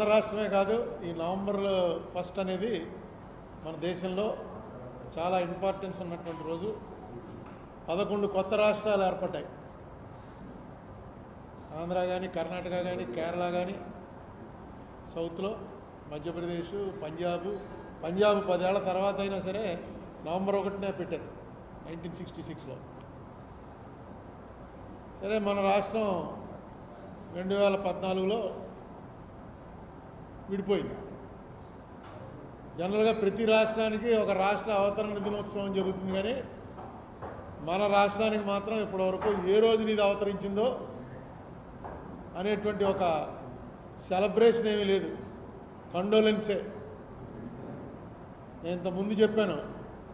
ఆంధ్ర రాష్ట్రమే కాదు ఈ నవంబర్ ఫస్ట్ అనేది మన దేశంలో చాలా ఇంపార్టెన్స్ ఉన్నటువంటి రోజు. పదకొండు కొత్త రాష్ట్రాలు ఏర్పడ్డాయి. ఆంధ్ర కానీ కర్ణాటక కానీ కేరళ కానీ సౌత్లో మధ్యప్రదేశ్ పంజాబ్ పంజాబ్ పదేళ్ళ తర్వాత అయినా సరే నవంబర్ ఒకటినే పెట్టారు నైన్టీన్ సిక్స్టీ సిక్స్లో. సరే మన రాష్ట్రం రెండు వేల పద్నాలుగులో విడిపోయింది. జనరల్గా ప్రతి రాష్ట్రానికి ఒక రాష్ట్ర అవతరణ దినోత్సవం జరుగుతుంది కానీ మన రాష్ట్రానికి మాత్రం ఇప్పటివరకు ఏ రోజు నీది అవతరించిందో అనేటువంటి ఒక సెలబ్రేషన్ ఏమీ లేదు. కండోలెన్సే నేను ఇంతకుముందు ముందు చెప్పాను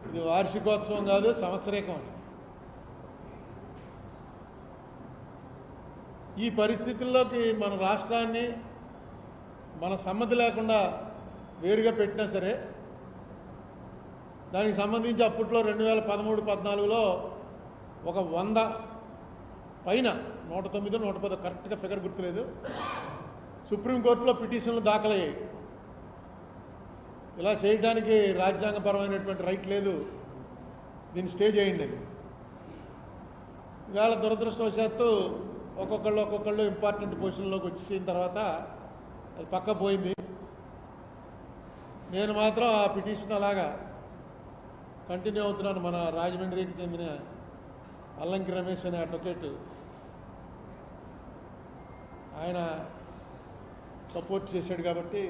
ఇది వార్షికోత్సవం కాదు సంవత్సరేకం. అని ఈ పరిస్థితుల్లోకి మన రాష్ట్రాన్ని మన సమ్మతి లేకుండా వేరుగా పెట్టినా సరే దానికి సంబంధించి అప్పట్లో రెండు వేల పదమూడు పద్నాలుగులో ఒక వంద పైన నూట తొమ్మిది నూట పది కరెక్ట్గా ఫిగర్ గుర్తులేదు. సుప్రీంకోర్టులో పిటిషన్లు దాఖలయ్యాయి. ఇలా చేయడానికి రాజ్యాంగపరమైనటువంటి రైట్ లేదు. దీన్ని స్టే చేయండి అని. ఇవాళ దురదృష్టవశాత్తు ఒక్కొక్కళ్ళు ఒక్కొక్కళ్ళు ఇంపార్టెంట్ పొజిషన్లోకి వచ్చేసిన తర్వాత అది పక్క పోయింది. నేను మాత్రం ఆ పిటిషన్ అలాగా కంటిన్యూ అవుతున్నాను. మన రాజమండ్రికి చెందిన అల్లంకి రమేష్ అనే అడ్వకేట్. ఆయన సపోర్ట్ చేశాడు కాబట్టి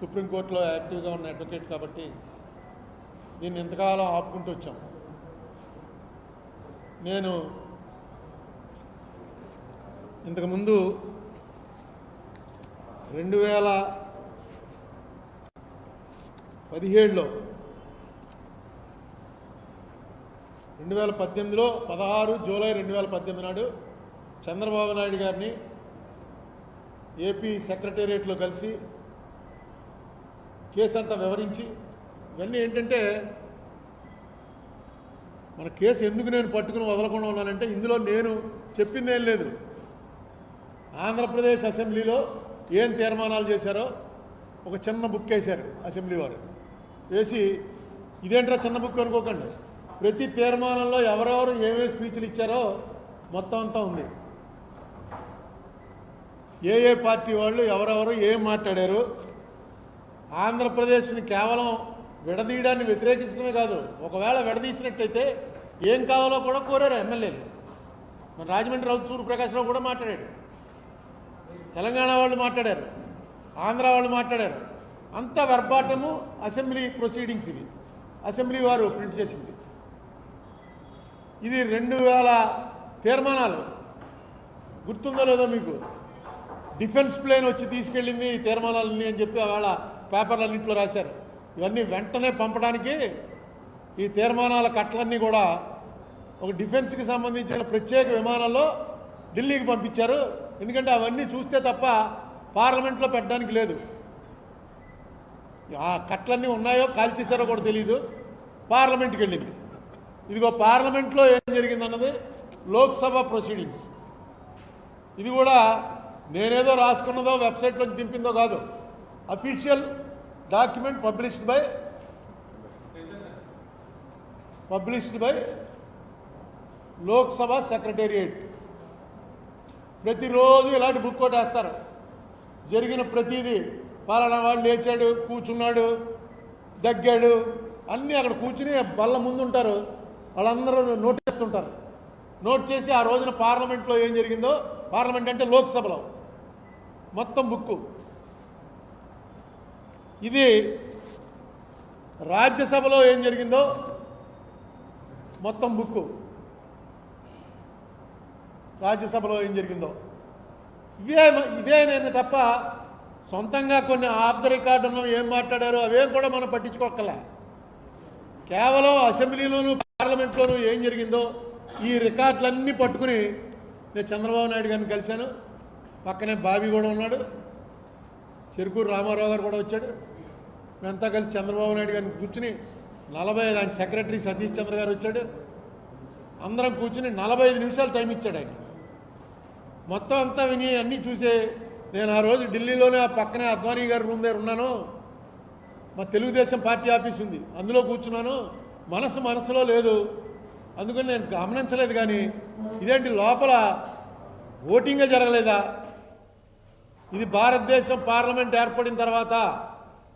సుప్రీంకోర్టులో యాక్టివ్గా ఉన్న అడ్వకేట్ కాబట్టి దీన్ని ఎంతకాలం ఆపుకుంటూ వచ్చాం. నేను ఇంతకుముందు రెండు వేల పదిహేడులో రెండు వేల పద్దెనిమిదిలో పదహారు జూలై రెండు వేల పద్దెనిమిది నాడు చంద్రబాబు నాయుడు గారిని ఏపీ సెక్రటేరియట్లో కలిసి కేసు అంతా వివరించి ఇవన్నీ ఏంటంటే మన కేసు ఎందుకు నేను పట్టుకుని వదలకుండా ఉన్నానంటే ఇందులో నేను చెప్పిందేం లేదు. ఆంధ్రప్రదేశ్ అసెంబ్లీలో ఏం తీర్మానాలు చేశారో ఒక చిన్న బుక్ వేశారు అసెంబ్లీ వారు. వేసి ఇదేంట్రా చిన్న బుక్ అనుకోకండి. ప్రతి తీర్మానంలో ఎవరెవరు ఏమేమి స్పీచ్లు ఇచ్చారో మొత్తం అంతా ఉంది. ఏ ఏ పార్టీ వాళ్ళు ఎవరెవరు ఏం మాట్లాడారు? ఆంధ్రప్రదేశ్ని కేవలం విడదీయడాన్ని వ్యతిరేకించడమే కాదు ఒకవేళ విడదీసినట్టయితే ఏం కావాలో కూడా కోరారు ఎమ్మెల్యేలు. మన రాజమండ్రి రౌత్ సూర్యప్రకాశ్రావు కూడా మాట్లాడాడు. తెలంగాణ వాళ్ళు మాట్లాడారు ఆంధ్ర వాళ్ళు మాట్లాడారు. అంత వెర్బాటము అసెంబ్లీ ప్రొసీడింగ్స్ ఇవి. అసెంబ్లీ వారు ప్రింట్ చేసింది. ఇది రెండు వేల తీర్మానాలు. గుర్తుందో లేదో మీకు? డిఫెన్స్ ప్లేన్ వచ్చి తీసుకెళ్ళింది ఈ తీర్మానాలన్నీ అని చెప్పి ఆవేళ పేపర్లన్నింటిలో రాశారు. ఇవన్నీ వెంటనే పంపడానికి ఈ తీర్మానాల కట్టలన్నీ కూడా ఒక డిఫెన్స్కి సంబంధించిన ప్రత్యేక విమానాల్లో ఢిల్లీకి పంపించారు. ఎందుకంటే అవన్నీ చూస్తే తప్ప పార్లమెంట్లో పెట్టడానికి లేదు. ఆ కట్లన్నీ ఉన్నాయో కాల్చేశారో కూడా తెలియదు పార్లమెంట్కి వెళ్ళింది. ఇదిగో పార్లమెంట్లో ఏం జరిగిందన్నది లోక్సభ ప్రొసీడింగ్స్. ఇది కూడా నేనేదో రాసుకున్నదో వెబ్సైట్లోకి దింపిందో కాదు. Official document published by published by Lok Sabha secretariat ప్రతిరోజు ఇలాంటి బుక్ కొట్టేస్తారు. వేస్తారు జరిగిన ప్రతిదీ పాలనా వాడు లేచాడు కూర్చున్నాడు దగ్గాడు అన్నీ అక్కడ కూర్చుని బల్ల ముందు ఉంటారు వాళ్ళందరూ నోట్ చేస్తుంటారు నోట్ చేసి ఆ రోజున పార్లమెంట్లో ఏం జరిగిందో పార్లమెంట్ అంటే లోక్సభలో. మొత్తం బుక్కు. ఇది రాజ్యసభలో ఏం జరిగిందో మొత్తం బుక్కు. రాజ్యసభలో ఏం జరిగిందో. ఇవే ఇదే నేను తప్ప సొంతంగా కొన్ని ఆఫ్ ద రికార్డ్ ఏం మాట్లాడారో అవేం కూడా మనం పట్టించుకోకలే కేవలం అసెంబ్లీలోను పార్లమెంట్లోనూ ఏం జరిగిందో ఈ రికార్డులన్నీ పట్టుకుని నేను చంద్రబాబు నాయుడు గారిని కలిశాను. పక్కనే బాబీ కూడా ఉన్నాడు. చెరుకూరు రామారావు గారు కూడా వచ్చాడు. మేమంతా కలిసి చంద్రబాబు నాయుడు గారిని కూర్చుని నలభై ఐదు ఆయన సెక్రటరీ సతీష్ చంద్ర గారు వచ్చాడు. అందరం కూర్చుని నలభై ఐదు నిమిషాలు టైం ఇచ్చాడు ఆయన. మొత్తం అంతా విని అన్నీ చూసే నేను ఆ రోజు ఢిల్లీలోనే ఆ పక్కనే అద్వానీ గారి రూమ్ దగ్గర ఉన్నాను. మా తెలుగుదేశం పార్టీ ఆఫీస్ ఉంది. అందులో కూర్చున్నాను. మనసు మనసులో లేదు. అందుకని నేను గమనించలేదు కానీ ఇదేంటి లోపల ఓటింగే జరగలేదా? ఇది భారతదేశం పార్లమెంట్ ఏర్పడిన తర్వాత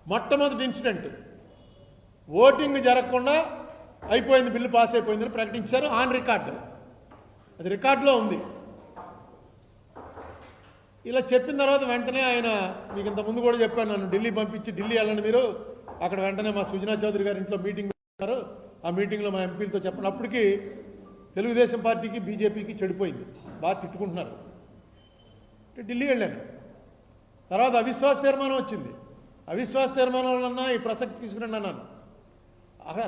మొట్టమొదటి ఇన్సిడెంట్. ఓటింగ్ జరగకుండా అయిపోయింది బిల్లు పాస్ అయిపోయిందని ప్రకటించారు ఆన్ రికార్డు. అది రికార్డులో ఉంది. ఇలా చెప్పిన తర్వాత వెంటనే ఆయన మీకు ఇంతకుముందు ముందు కూడా చెప్పాను నన్ను ఢిల్లీ పంపించి ఢిల్లీ వెళ్ళండి మీరు. అక్కడ వెంటనే మా సుజనా చౌదరి గారి ఇంట్లో మీటింగ్ పెట్టారు ఆ మీటింగ్లో మా ఎంపీలతో చెప్పండి అప్పటికి తెలుగుదేశం పార్టీకి బీజేపీకి చెడిపోయింది. బాగా తిట్టుకుంటున్నారు. ఢిల్లీ వెళ్ళాను. తర్వాత అవిశ్వాస తీర్మానం వచ్చింది. అవిశ్వాస తీర్మానంలో ఈ ప్రసక్తి తీసుకురండి అన్నాను.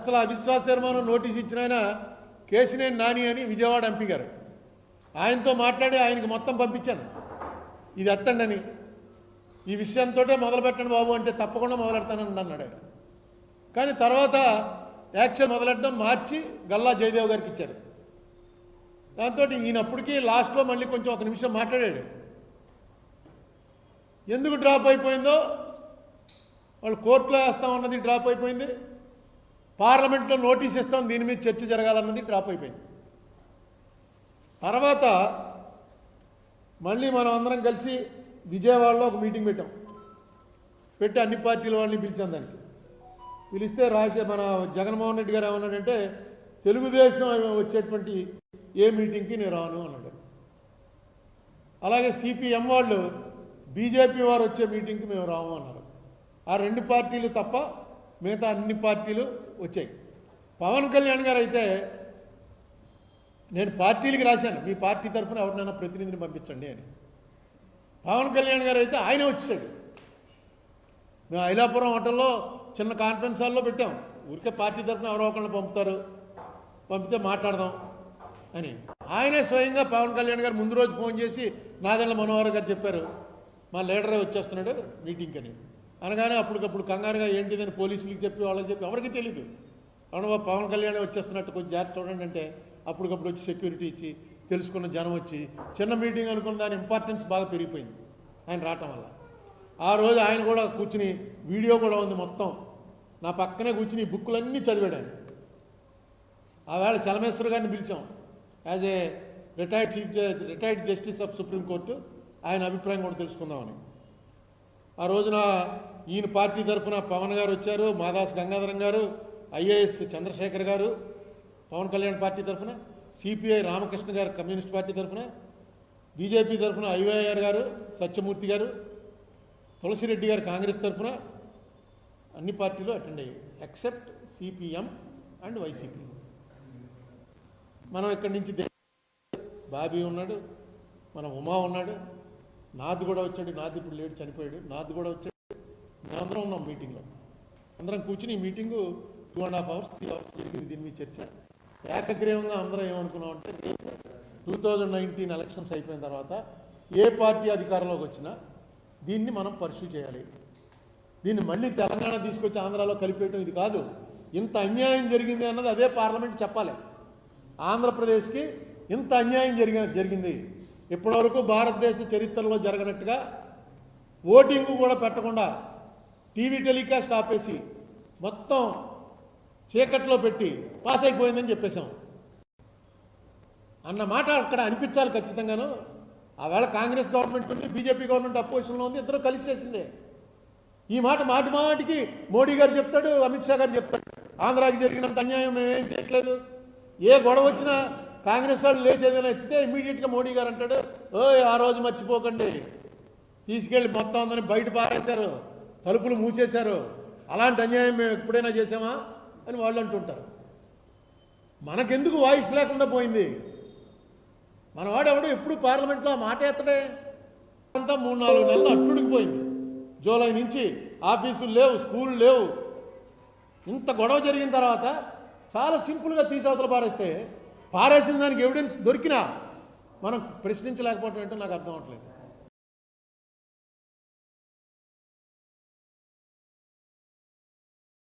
అసలు అవిశ్వాస తీర్మానం నోటీస్ ఇచ్చిన ఆయన కేసినేని నాని అని విజయవాడ ఎంపీ గారు. ఆయనతో మాట్లాడి ఆయనకి మొత్తం పంపించాను. ఇది ఎత్తండి ఈ విషయంతో మొదలు పెట్టండి బాబు అంటే తప్పకుండా మొదలెడతానండి అన్నాడు ఆయన. కానీ తర్వాత యాక్షన్ మొదలెట్టడం మార్చి గల్లా జయదేవ్ గారికి ఇచ్చారు దాంతో ఈయనప్పటికీ లాస్ట్లో మళ్ళీ కొంచెం ఒక నిమిషం మాట్లాడాడు. ఎందుకు డ్రాప్ అయిపోయిందో? వాళ్ళు కోర్టులో వేస్తామన్నది డ్రాప్ అయిపోయింది. పార్లమెంట్లో నోటీస్ ఇస్తాం దీని మీద చర్చ జరగాలన్నది డ్రాప్ అయిపోయింది. తర్వాత మళ్ళీ మనం అందరం కలిసి విజయవాడలో ఒక మీటింగ్ పెట్టాం. పెట్టి అన్ని పార్టీల వాళ్ళని పిలిచాం దానికి. పిలిస్తే రాజే మన జగన్మోహన్ రెడ్డి గారు ఏమన్నాడంటే తెలుగుదేశం వచ్చేటువంటి ఏ మీటింగ్కి నేను రాను అన్నాడు. అలాగే సిపిఎం వాళ్ళు బీజేపీ వారు వచ్చే మీటింగ్కి మేము రాము అన్నారు. ఆ రెండు పార్టీలు తప్ప మిగతా అన్ని పార్టీలు వచ్చాయి. పవన్ కళ్యాణ్ గారు అయితే నేను పార్టీలకి రాశాను. మీ పార్టీ తరఫున ఎవరినైనా ప్రతినిధిని పంపించండి అని. పవన్ కళ్యాణ్ గారు అయితే ఆయనే వచ్చేసాడు. మేము ఐలాపురం హోటల్లో చిన్న కాన్ఫరెన్స్ హాల్లో పెట్టాం. ఊరికే పార్టీ తరఫున ఎవరో ఒకరిని పంపుతారు. పంపితే మాట్లాడదాం అని. ఆయనే స్వయంగా పవన్ కళ్యాణ్ గారు ముందు రోజు ఫోన్ చేసి నాదెళ్ళ మనోహర్ గారు చెప్పారు. మా లీడరే వచ్చేస్తున్నాడు మీటింగ్ అని. అనగానే అప్పటికప్పుడు కంగారుగా ఏంటిదని పోలీసులకు చెప్పి వాళ్ళకి చెప్పి ఎవరికి తెలియదు అవును బాబు పవన్ కళ్యాణ్ వచ్చేస్తున్నట్టు కొంచెం జాగ్రత్త చూడండి అంటే అప్పటికప్పుడు వచ్చి సెక్యూరిటీ ఇచ్చి తెలుసుకున్న జనం వచ్చి చిన్న మీటింగ్ అనుకున్న దాని ఇంపార్టెన్స్ బాగా పెరిగిపోయింది ఆయన రావటం వల్ల. ఆ రోజు ఆయన కూడా కూర్చుని వీడియో కూడా ఉంది మొత్తం. నా పక్కనే కూర్చుని బుక్కులన్నీ చదివాడు ఆయన. ఆ చలమేశ్వర్ గారిని పిలిచాం. As a retired chief retired justice of supreme court ఆయన అభిప్రాయం కూడా తెలుసుకుందామని. ఆ రోజున ఈయన పార్టీ తరఫున పవన్ గారు వచ్చారు మాదాస్ గంగాధరం గారు ఐఏఎస్ చంద్రశేఖర్ గారు పవన్ కళ్యాణ్ పార్టీ తరఫున సిపిఐ రామకృష్ణ గారు కమ్యూనిస్ట్ పార్టీ తరఫున బీజేపీ తరఫున ఐవైఆర్ గారు సత్యమూర్తి గారు తులసిరెడ్డి గారు కాంగ్రెస్ తరఫున అన్ని పార్టీలు అటెండ్ అయ్యాయి ఎక్సెప్ట్ సిపిఎం అండ్ వైసీపీ. మనం ఇక్కడి నుంచి బాబీ ఉన్నాడు మన ఉమా ఉన్నాడు నాద్ కూడా వచ్చాడు నాద్ ఇప్పుడు లేడు చనిపోయాడు నాద్ కూడా వచ్చాడు. మేమందరం ఉన్నాం మీటింగ్లో. అందరం కూర్చుని ఈ meeting two and half hours three hours జరిగింది దీని మీద చర్చ. ఏకగ్రీవంగా అందరం ఏమనుకున్నాం అంటే టూ థౌజండ్ నైన్టీన్ ఎలక్షన్స్ అయిపోయిన తర్వాత ఏ పార్టీ అధికారంలోకి వచ్చినా దీన్ని మనం పర్సూ చేయాలి. దీన్ని మళ్ళీ తెలంగాణ తీసుకొచ్చి ఆంధ్రాలో కలిపేయటం ఇది కాదు. ఇంత అన్యాయం జరిగింది అన్నది అదే పార్లమెంట్ చెప్పాలి. ఆంధ్రప్రదేశ్కి ఇంత అన్యాయం జరిగి జరిగింది. ఇప్పటివరకు భారతదేశ చరిత్రలో జరగనట్టుగా ఓటింగ్ కూడా పెట్టకుండా టీవీ టెలికాస్ట్ ఆపేసి మొత్తం చీకట్లో పెట్టి పాస్ అయిపోయిందని చెప్పేశాం. అన్న మాట అక్కడ అనిపించాలి ఖచ్చితంగాను. ఆవేళ కాంగ్రెస్ గవర్నమెంట్ ఉంది బీజేపీ గవర్నమెంట్ అపోజిషన్లో ఉంది ఇద్దరు కలిసి చేసిందే. ఈ మాట మాటి మాటికి మోడీ గారు చెప్తాడు అమిత్ షా గారు చెప్తాడు. ఆంధ్రాకి జరిగినంత అన్యాయం మేమేం చేయట్లేదు. ఏ గొడవ వచ్చినా కాంగ్రెస్ వాళ్ళు లేచేదైనా ఎత్తితే ఇమీడియట్గా మోడీ గారు అంటాడు ఓ ఆ రోజు మర్చిపోకండి. తీసుకెళ్ళి మొత్తం అందరినీ బయట పారేశారు తలుపులు మూసేశారు. అలాంటి అన్యాయం మేము ఎప్పుడైనా చేసామా అని వాళ్ళు అంటుంటారు. మనకెందుకు వాయిస్ లేకుండా పోయింది? మనవాడు ఎవడు ఎప్పుడు పార్లమెంట్లో ఆ మాట ఎత్తడే? అంతా మూడు నాలుగు నెలలు అట్టుడికి పోయింది. జూలై నుంచి ఆఫీసులు లేవు స్కూళ్ళు లేవు. ఇంత గొడవ జరిగిన తర్వాత చాలా సింపుల్గా తీసవతలు పారేస్తే పారేసిన దానికి ఎవిడెన్స్ దొరికినా మనం ప్రశ్నించలేకపోవటం ఏంటో నాకు అర్థం అవట్లేదు.